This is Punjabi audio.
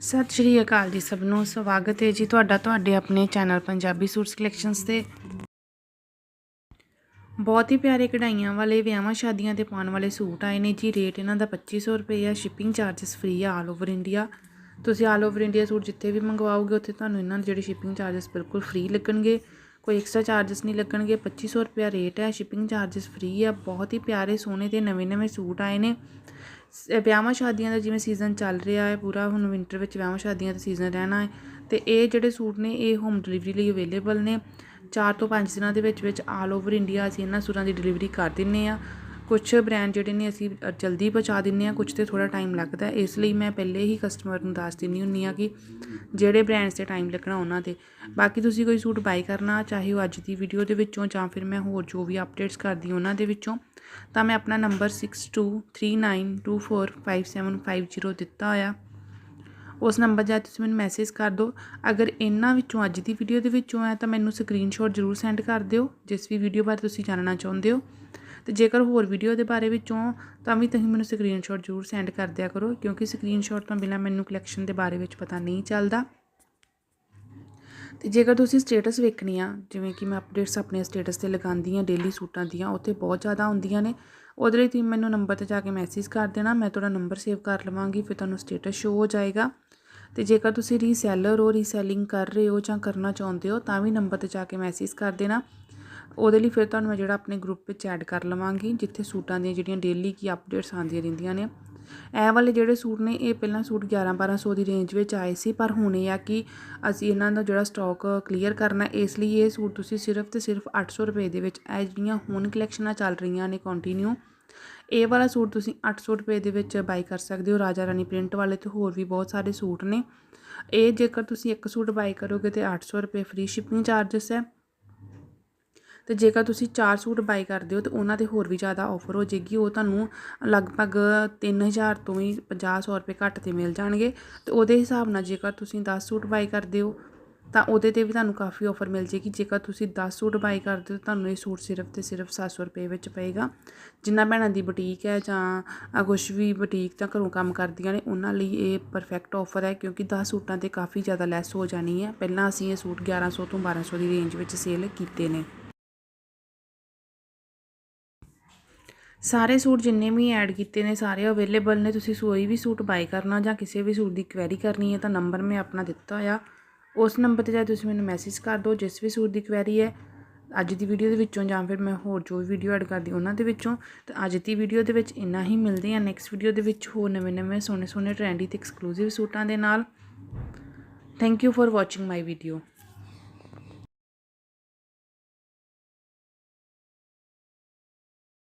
ਸਤਿ ਸ਼੍ਰੀ ਅਕਾਲ ਜੀ ਸਭ ਨੂੰ, ਸਵਾਗਤ ਹੈ ਜੀ ਤੁਹਾਡਾ ਤੁਹਾਡੇ ਆਪਣੇ ਚੈਨਲ ਪੰਜਾਬੀ ਸੂਟਸ ਕਲੈਕਸ਼ਨਸ ਤੇ। ਬਹੁਤ ਹੀ ਪਿਆਰੇ ਕਢਾਈਆਂ ਵਾਲੇ, ਵਿਆਹਾਂ ਸ਼ਾਦੀਆਂ ਤੇ ਪਾਉਣ ਵਾਲੇ ਸੂਟ ਆਏ ਨੇ ਜੀ। ਰੇਟ ਇਹਨਾਂ ਦਾ 2500 ਰੁਪਏ ਆ ਸ਼ਿਪਿੰਗ ਚਾਰजेस ਫ੍ਰੀ ਆ ਆਲ ਓਵਰ ਇੰਡੀਆ ਤੁਸੀਂ ਆਲ ਓਵਰ ਇੰਡੀਆ ਸੂਟ ਜਿੱਥੇ ਵੀ ਮੰਗਵਾਓਗੇ, ਉੱਥੇ ਤੁਹਾਨੂੰ ਇਹਨਾਂ ਦੇ ਜਿਹੜੇ ਸ਼ਿਪਿੰਗ ਚਾਰजेस ਬਿਲਕੁਲ ਫ੍ਰੀ ਲੱਗਣਗੇ। ਕੋਈ ਐਕਸਟਰਾ ਚਾਰजेस ਨਹੀਂ ਲੱਗਣਗੇ 2500 ਰੁਪਿਆ ਰੇਟ ਹੈ ਸ਼ਿਪਿੰਗ ਚਾਰजेस ਫ੍ਰੀ ਆ। ਬਹੁਤ ਹੀ ਪਿਆਰੇ ਸੋਹਣੇ ਤੇ ਨਵੇਂ-ਨਵੇਂ ਸੂਟ ਆਏ ਨੇ। ਵਿਆਹਾਂ ਸ਼ਾਦੀਆਂ ਦਾ ਜਿਵੇਂ ਸੀਜ਼ਨ ਚੱਲ ਰਿਹਾ ਹੈ, ਪੂਰਾ ਹੁਣ ਵਿੰਟਰ ਵਿੱਚ ਵਿਆਹਾਂ ਸ਼ਾਦੀਆਂ ਦਾ ਸੀਜ਼ਨ ਰਹਿਣਾ ਹੈ ਅਤੇ ਇਹ ਜਿਹੜੇ ਸੂਟ ਨੇ, ਇਹ ਹੋਮ ਡਿਲੀਵਰੀ ਲਈ ਅਵੇਲੇਬਲ ਨੇ। ਚਾਰ ਤੋਂ ਪੰਜ ਦਿਨਾਂ ਦੇ ਵਿੱਚ ਵਿੱਚ ਆਲ ਓਵਰ ਇੰਡੀਆ ਅਸੀਂ ਇਹਨਾਂ ਸੂਟਾਂ ਦੀ ਡਿਲੀਵਰੀ ਕਰ ਦਿੰਦੇ ਹਾਂ ਕੁਝ ਬ੍ਰਾਂਡ ਜਿਹੜੇ ਨੇ ਅਸੀਂ ਜਲਦੀ ਪਹੁੰਚਾ ਦਿੰਦੇ ਆ ਕੁਝ ਤੇ ਥੋੜਾ ਟਾਈਮ ਲੱਗਦਾ ਇਸ ਲਈ ਮੈਂ ਪਹਿਲੇ ਹੀ ਕਸਟਮਰ ਨੂੰ ਦੱਸ ਦਿੰਦੀ ਹੁੰਨੀ ਆ ਕਿ ਜਿਹੜੇ ਬ੍ਰਾਂਡਸ ਤੇ ਟਾਈਮ ਲੱਗਣਾ ਉਹਨਾਂ ਤੇ। ਬਾਕੀ ਤੁਸੀਂ ਕੋਈ ਸੂਟ ਬਾਈ ਕਰਨਾ, ਚਾਹੇ ਉਹ ਅੱਜ ਦੀ ਵੀਡੀਓ ਦੇ ਵਿੱਚੋਂ ਜਾਂ ਫਿਰ ਮੈਂ ਹੋਰ ਜੋ ਵੀ ਅਪਡੇਟਸ ਕਰਦੀ ਉਹਨਾਂ ਦੇ ਵਿੱਚੋਂ, ਤਾਂ ਮੈਂ ਆਪਣਾ ਨੰਬਰ 6239245750 ਦਿੱਤਾ ਹੋਇਆ। ਉਸ ਨੰਬਰ 'ਤੇ ਤੁਸੀਂ ਮੈਨੂੰ ਮੈਸੇਜ ਕਰ ਦਿਓ। ਅਗਰ ਇਹਨਾਂ ਵਿੱਚੋਂ ਅੱਜ ਦੀ ਵੀਡੀਓ ਦੇ ਵਿੱਚੋਂ ਹੈ, ਤਾਂ ਮੈਨੂੰ ਸਕਰੀਨਸ਼ਾਟ ਜ਼ਰੂਰ ਸੈਂਡ ਕਰ ਦਿਓ, ਜਿਸ ਵੀ ਵੀਡੀਓ ਬਾਰੇ ਤੁਸੀਂ ਜਾਣਨਾ ਚਾਹੁੰਦੇ ਹੋ। ਅਤੇ ਜੇਕਰ ਹੋਰ ਵੀਡੀਓ ਦੇ ਬਾਰੇ ਵਿੱਚੋਂ ਤਾਂ ਵੀ ਤੁਸੀਂ ਮੈਨੂੰ ਸਕਰੀਨਸ਼ਾਟ ਜ਼ਰੂਰ ਸੈਂਡ ਕਰ ਦਿਆ ਕਰੋ, ਕਿਉਂਕਿ ਸਕਰੀਨਸ਼ਾਟ ਤੋਂ ਬਿਨਾਂ ਮੈਨੂੰ ਕਲੈਕਸ਼ਨ ਦੇ ਬਾਰੇ ਵਿੱਚ ਪਤਾ ਨਹੀਂ ਚੱਲਦਾ। ਤੇ ਜੇਕਰ ਤੁਸੀਂ ਸਟੇਟਸ ਵੇਖਣੀ ਆ, ਜਿਵੇਂ ਕਿ ਮੈਂ ਅਪਡੇਟਸ ਆਪਣੇ ਸਟੇਟਸ ਤੇ ਲਗਾਉਂਦੀ ਆ ਡੇਲੀ ਸੂਟਾਂ ਦੀਆਂ, ਉੱਥੇ ਬਹੁਤ ਜ਼ਿਆਦਾ ਹੁੰਦੀਆਂ ਨੇ। ਉਹਦੇ ਲਈ ਤੁਸੀਂ ਮੈਨੂੰ ਨੰਬਰ ਤੇ ਜਾ ਕੇ ਮੈਸੇਜ ਕਰ ਦੇਣਾ, ਮੈਂ ਤੁਹਾਡਾ ਨੰਬਰ ਸੇਵ ਕਰ ਲਵਾਂਗੀ, ਫਿਰ ਤੁਹਾਨੂੰ ਸਟੇਟਸ ਸ਼ੋ ਹੋ ਜਾਏਗਾ। ਤੇ ਜੇਕਰ ਤੁਸੀਂ ਰੀਸੈਲਰ ਹੋ ਰੀਸੈਲਿੰਗ ਕਰ ਰਹੇ ਹੋ ਜਾਂ ਕਰਨਾ ਚਾਹੁੰਦੇ ਹੋ, ਤਾਂ ਵੀ ਨੰਬਰ ਤੇ ਜਾ ਕੇ ਮੈਸੇਜ ਕਰ ਦੇਣਾ। ਉਹਦੇ ਲਈ ਫਿਰ ਤੁਹਾਨੂੰ ਮੈਂ ਜਿਹੜਾ ਆਪਣੇ ਗਰੁੱਪ ਵਿੱਚ ਐਡ ਕਰ ਲਵਾਂਗੀ, ਜਿੱਥੇ ਸੂਟਾਂ ਦੀਆਂ ਜਿਹੜੀਆਂ ਡੇਲੀ ਕੀ ਅਪਡੇਟਸ ਆਉਂਦੀਆਂ ਰਹਿੰਦੀਆਂ ਨੇ। ਇਹ ਵਾਲੇ ਜਿਹੜੇ ਸੂਟ ਨੇ, ਇਹ ਪਹਿਲਾਂ ਸੂਟ 11 1200 ਦੀ ਰੇਂਜ ਵਿੱਚ ਆਏ ਸੀ, ਪਰ ਹੁਣ ਇਹ ਆ ਕਿ ਅਸੀਂ ਇਹਨਾਂ ਦਾ ਜਿਹੜਾ ਸਟਾਕ ਕਲੀਅਰ ਕਰਨਾ, ਇਸ ਲਈ ਇਹ ਸੂਟ ਤੁਸੀਂ ਸਿਰਫ ਤੇ ਸਿਰਫ 800 ਰੁਪਏ ਦੇ ਵਿੱਚ, ਇਹ ਜਿਹੜੀਆਂ ਹੁਣ ਕਲੈਕਸ਼ਨਾਂ ਚੱਲ ਰਹੀਆਂ ਨੇ ਕੰਟੀਨਿਊ ਇਹ ਵਾਲਾ ਸੂਟ ਤੁਸੀਂ 800 ਰੁਪਏ ਦੇ ਵਿੱਚ ਬਾਈ ਕਰ ਸਕਦੇ ਹੋ। ਰਾਜਾ ਰਾਣੀ ਪ੍ਰਿੰਟ ਵਾਲੇ ਤੇ ਹੋਰ ਵੀ ਬਹੁਤ ਸਾਰੇ ਸੂਟ ਨੇ। ਇਹ ਜੇਕਰ ਤੁਸੀਂ ਇੱਕ ਸੂਟ ਬਾਈ ਕਰੋਗੇ ਤੇ 800 ਰੁਪਏ ਫ੍ਰੀ ਸ਼ਿਪਿੰਗ ਚਾਰजेस ਹੈ। ਅਤੇ ਜੇਕਰ ਤੁਸੀਂ ਚਾਰ ਸੂਟ ਬਾਈ ਕਰਦੇ ਹੋ ਤਾਂ ਉਹਨਾਂ ਤੇ ਹੋਰ ਵੀ ਜ਼ਿਆਦਾ ਔਫਰ ਹੋ ਜਾਏਗੀ, ਉਹ ਤੁਹਾਨੂੰ ਲਗਭਗ 3000 ਤੋਂ ਹੀ 50 ਰੁਪਏ ਘੱਟ ਤੇ ਮਿਲ ਜਾਣਗੇ। ਅਤੇ ਉਹਦੇ ਹਿਸਾਬ ਨਾਲ ਜੇਕਰ ਤੁਸੀਂ ਦਸ ਸੂਟ ਬਾਏ ਕਰਦੇ ਹੋ, ਤਾਂ ਉਹਦੇ ਤੇ ਵੀ ਤੁਹਾਨੂੰ ਕਾਫੀ ਔਫਰ ਮਿਲ ਜੇਗੀ ਜੇਕਰ ਤੁਸੀਂ 10 ਸੂਟ ਬਾਈ ਕਰਦੇ ਹੋ, ਤੁਹਾਨੂੰ ਇਹ ਸੂਟ ਸਿਰਫ ਤੇ ਸਿਰਫ 700 ਰੁਪਏ ਵਿੱਚ ਪਏਗਾ। ਜਿਨ੍ਹਾਂ ਭੈਣਾਂ ਦੀ ਬੁਟੀਕ ਹੈ ਜਾਂ ਕੁਛ ਵੀ ਬੁਟੀਕ ਜਾਂ ਘਰੋਂ ਕੰਮ ਕਰਦੀਆਂ ਨੇ, ਉਹਨਾਂ ਲਈ ਇਹ ਪਰਫੈਕਟ ਆਫਰ ਹੈ ਕਿਉਂਕਿ 10 ਸੂਟਾਂ ਤੇ ਕਾਫੀ ਜ਼ਿਆਦਾ ਲੈਸ ਹੋ ਜਾਣੀ ਹੈ। ਪਹਿਲਾਂ ਅਸੀਂ ਇਹ ਸੂਟ 1100 ਤੋਂ 1200 ਦੀ ਰੇਂਜ ਵਿੱਚ ਸੇਲ ਕੀਤੇ ਨੇ। ਸਾਰੇ ਸੂਟ ਜਿੰਨੇ ਵੀ ਐਡ ਕੀਤੇ ਨੇ, ਸਾਰੇ ਅਵੇਲੇਬਲ ਨੇ, ਤੁਸੀਂ ਕੋਈ ਵੀ ਸੂਟ ਬਾਈ ਕਰਨਾ ਜਾਂ ਕਿਸੇ ਵੀ ਸੂਟ ਦੀ ਕੁਐਰੀ ਕਰਨੀ ਹੈ ਤਾਂ ਨੰਬਰ ਮੈਂ ਆਪਣਾ ਦਿੱਤਾ ਹੋਇਆ ਉਸ ਨੰਬਰ ਤੇ ਜਾ ਤੁਸੀਂ ਮੈਨੂੰ ਮੈਸੇਜ ਕਰ ਦਿਓ ਜਿਸ ਵੀ ਸੂਟ ਦੀ ਕੁਐਰੀ ਹੈ। ਅੱਜ ਦੀ ਵੀਡੀਓ ਦੇ ਵਿੱਚੋਂ ਜਾਂ ਫਿਰ ਮੈਂ ਹੋਰ ਜੋ ਵੀਡੀਓ ਐਡ ਕਰਦੀ ਉਹਨਾਂ ਦੇ ਵਿੱਚੋਂ। ਤਾਂ ਅੱਜ ਦੀ ਵੀਡੀਓ ਦੇ ਵਿੱਚ ਇੰਨਾ ਹੀ, ਮਿਲਦੇ ਆ ਨੈਕਸਟ ਵੀਡੀਓ ਦੇ ਵਿੱਚ ਹੋਰ ਨਵੇਂ-ਨਵੇਂ ਸੋਹਣੇ-ਸੋਹਣੇ ਟ੍ਰੈਂਡੀ ਤੇ ਐਕਸਕਲੂਸਿਵ ਸੂਟਾਂ ਦੇ ਨਾਲ। Thank you for watching my video